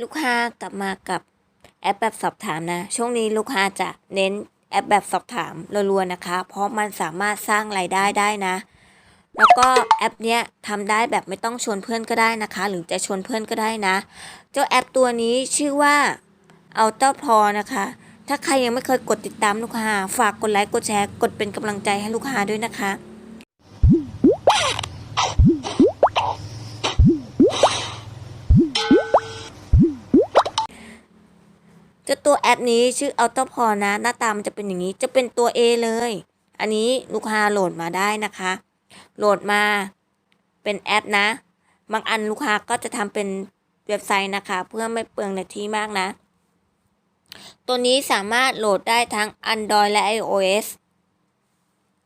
ลูกค้ากลับมากับแอปแบบสอบถามนะ ช่วงนี้ลูกค้าจะเน้นแอปแบบสอบถามรัวๆนะคะ เพราะมันสามารถสร้างรายได้ได้นะ แล้วก็แอปเนี้ยทำได้แบบไม่ต้องชวนเพื่อนก็ได้นะคะ หรือจะชวนเพื่อนก็ได้นะ เจ้าแอปตัวนี้ชื่อว่าเอาเต้าพอนะคะ ถ้าใครยังไม่เคยกดติดตามลูกค้า ฝากกดไลค์กดแชร์ กดเป็นกำลังใจให้ลูกค้าด้วยนะคะ เจ้าตัวแอปนี้ชื่อ Auto p o นะ หน้าตามันจะเป็นอย่างนี้จะเป็นตัว A เลย อันนี้ลูกค้าโหลดมาได้นะคะ โหลดมาเป็นแอปนะ บางอันลูกค้าก็จะทำเป็นเว็บไซต์นะคะ เพื่อไม่เปลืองเนื้อที่มากนะ ตัวนี้สามารถโหลดได้ทั้ง Android และ iOS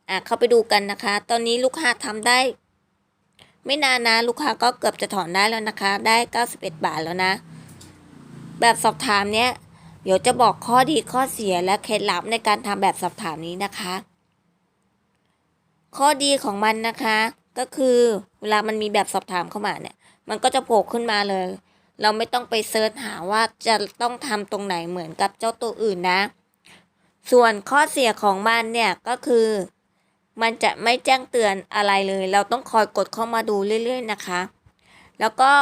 อะเข้าไปดูกันนะคะ ตอนนี้ลูกค้าทำได้ ไม่นานนะ ลูกค้าก็เกือบจะถอนได้แล้วนะคะ ได้ 91 บาทแล้วนะ แบบสอบถามเนี้ย ดี๋ยวจะบอกข้อดีข้อเสียและเคล็ดลับในการทำแบบสอบถามนี้นะคะ ข้อดีของมันนะคะ ก็คือเวลามันมีแบบสอบถามเข้ามาเนี่ย มันก็จะโผล่ขึ้นมาเลย เราไม่ต้องไปเซิร์ชหาว่าจะต้องทำตรงไหนเหมือนกับเจ้าตัวอื่นนะ ส่วนข้อเสียของมันเนี่ยก็คือ มันจะไม่แจ้งเตือนอะไรเลย เราต้องคอยกดเข้ามาดูเรื่อย ๆ นะคะ แล้วก็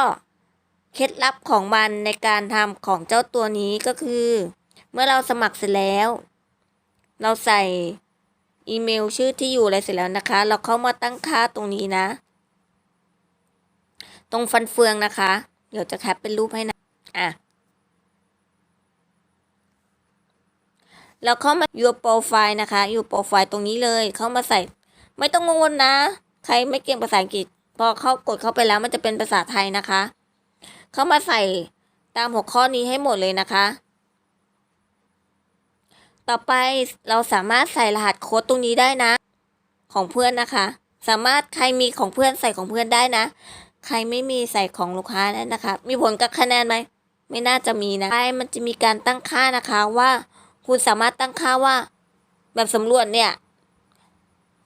เคล็ดลับของมันในการทำของเจ้าตัวนี้ก็คือ เมื่อเราสมัครเสร็จแล้ว เราใส่อีเมลชื่อที่อยู่อะไรเสร็จแล้วนะคะ เราเข้ามาตั้งค่าตรงนี้นะ ตรงฟันเฟืองนะคะ เดี๋ยวจะแคปเป็นรูปให้นะ อะ เราเข้ามา your profile นะคะ your profile ตรงนี้เลย เข้ามาใส่ ไม่ต้องกังนะ ใครไม่เก่งภาษาอังกฤษ พอเข้ากดเข้าไปแล้วมันจะเป็นภาษาไทยนะคะ เข้ามาใส่ตามหัวข้อนี้ให้หมดเลยนะคะ ต่อไปเราสามารถใส่รหัสโค้ดตรงนี้ได้นะ ของเพื่อนนะคะ สามารถใครมีของเพื่อนใส่ของเพื่อนได้นะ ใครไม่มีใส่ของลูกค้าได้นะคะ มีผลกับคะแนนไหมไม่น่าจะมีนะใช่มันจะมีการตั้งค่านะคะว่า คุณสามารถตั้งค่าว่า แบบสำรวจเนี่ย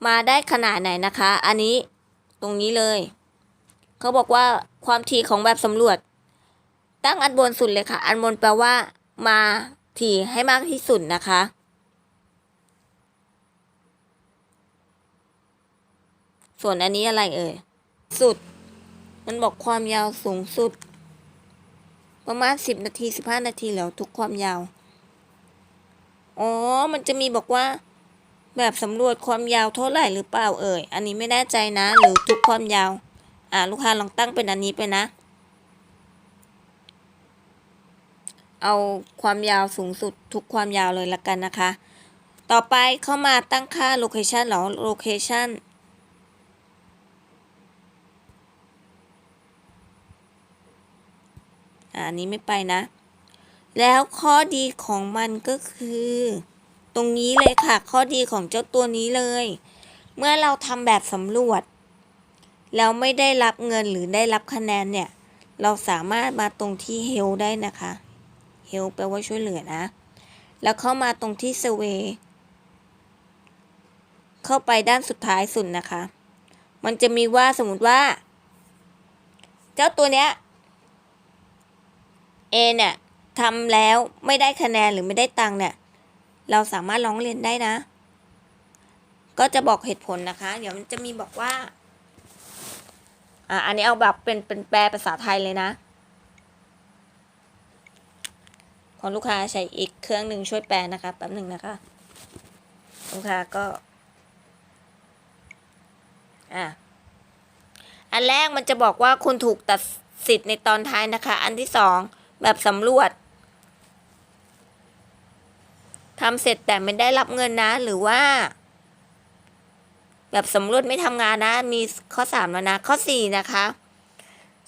มาได้ขนาดไหนนะคะ อันนี้ตรงนี้เลย เขาบอกว่าความถี่ของแบบสำรวจ ตั้งอันบนสุดเลยค่ะ อันบนแปลว่า มาถี่ให้มากที่สุดนะคะ ส่วนอันนี้อะไรเอ่ย สุด มันบอกความยาวสูงสุด ประมาณสิบนาทีสิบห้านาทีแล้วทุกความยาว อ๋อ มันจะมีบอกว่า แบบสำรวจความยาวเท่าไหร่หรือเปล่าเอ่ย อันนี้ไม่แน่ใจนะ หรือทุกความยาว อ่าลูกค้าลองตั้งเป็นอันนี้ไปนะ เอาความยาวสูงสุดทุกความยาวเลยละกันนะคะ ต่อไปเข้ามาตั้งค่า location หรอ location อันนี้ไม่ไปนะ แล้วข้อดีของมันก็คือ ตรงนี้เลยค่ะ ข้อดีของเจ้าตัวนี้เลย เมื่อเราทำแบบสำรวจ แล้วไม่ได้รับเงินหรือได้รับคะแนนเนี่ย เราสามารถมาตรงที่ Help ได้นะคะ Help แปลว่าช่วยเหลือนะ แล้วเข้ามาตรงที่ Survey เข้าไปด้านสุดท้ายสุดนะคะ มันจะมีว่าสมมติว่า เจ้าตัวเนี้ย A เนี่ยทำแล้วไม่ได้คะแนนหรือไม่ได้ตังเนี่ย เราสามารถร้องเรียนได้นะ ก็จะบอกเหตุผลนะคะ เดี๋ยวมันจะมีบอกว่า อ่าอันนี้เอาแบบเป็นเป็นแปลภาษาไทยเลยนะ ของลูกค้าใช้อีกเครื่องหนึ่งช่วยแปลนะคะแป๊บหนึ่งนะคะ ลูกค้าก็ อะอันแรกมันจะบอกว่าคุณถูกตัดสิทธิ์ในตอนท้ายนะคะ อันที่สองแบบสำรวจทำเสร็จแต่ไม่ได้รับเงินนะ หรือว่า แบบสำรวจไม่ทำงานนะ มีข้อสามแล้วนะ ข้อสี่นะคะ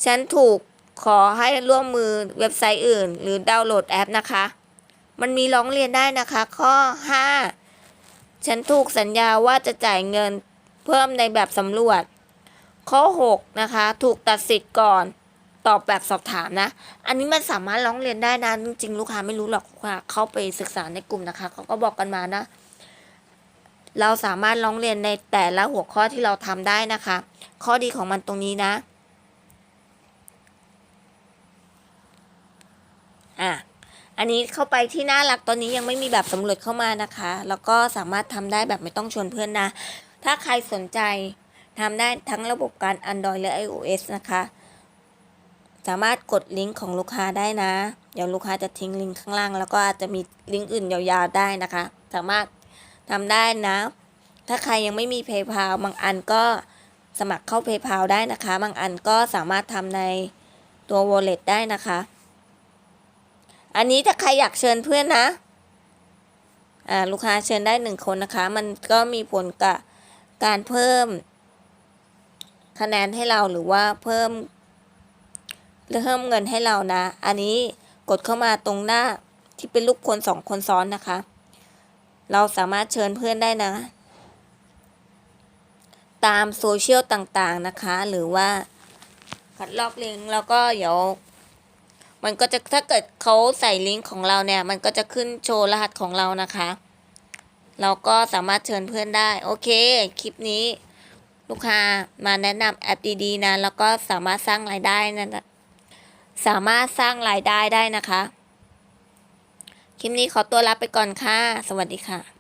ฉันถูก ขอให้ร่วมมือเว็บไซต์อื่น หรือดาวน์โหลดแอปนะคะ มันมีร้องเรียนได้นะคะ ข้อห้าฉันถูกสัญญาว่าจะจ่ายเงินเพิ่มในแบบสำรวจ ข้อ 6 นะคะ ถูกตัดสิทธิ์ก่อนตอบแบบสอบถามนะ อันนี้มันสามารถร้องเรียนได้นะ จริงๆ ลูกค้าไม่รู้หรอกว่าเข้าไปศึกษาในกลุ่มนะคะ เขาก็บอกกันมานะ เราสามารถร้องเรียนในแต่ละหัวข้อที่เราทำได้นะคะ ข้อดีของมันตรงนี้นะ อันนี้เข้าไปที่น่ารักตอนนี้ยังไม่มีแบบสำรวจเข้ามานะคะ แล้วก็สามารถทำได้แบบไม่ต้องชวนเพื่อนนะ ถ้าใครสนใจทำได้ทั้งระบบการ Android และ iOS นะคะ สามารถกดลิงก์ของลูกค้าได้นะ เดี๋ยวลูกค้าจะทิ้งลิงก์ข้างล่าง แล้วก็อาจจะมีลิงก์อื่นยาวๆได้นะคะ สามารถทำได้นะ ถ้าใครยังไม่มี PayPal บางอันก็สมัครเข้า PayPal ได้นะคะ บางอันก็สามารถทำในตัว Wallet ได้นะคะ อันนี้ถ้าใครอยากเชิญเพื่อนนะอ่าลูกค้าเชิญได้หนึ่งคนนะคะ มันก็มีผลกับการเพิ่ม คะแนนให้เราหรือว่าเพิ่มเพิ่มเงินให้เรานะ อันนี้กดเข้ามาตรงหน้าที่เป็นรูปคนสองคนซ้อนนะคะ เราสามารถเชิญเพื่อนได้นะ ตามโซเชียลต่างๆนะคะ หรือว่าคัดลอกลิงแล้วก็เดี๋ยว มันก็จะถ้าเกิดเขาใส่ลิงก์ของเราเนี่ย มันก็จะขึ้นโชว์รหัสของเรานะคะ เราก็สามารถเชิญเพื่อนได้ โอเค คลิปนี้ ลูกค้ามาแนะนำแอปดีๆนะ แล้วก็สามารถสร้างรายได้นะสามารถสร้างรายได้ได้นะคะ คลิปนี้ขอตัวลาไปก่อนค่ะ สวัสดีค่ะ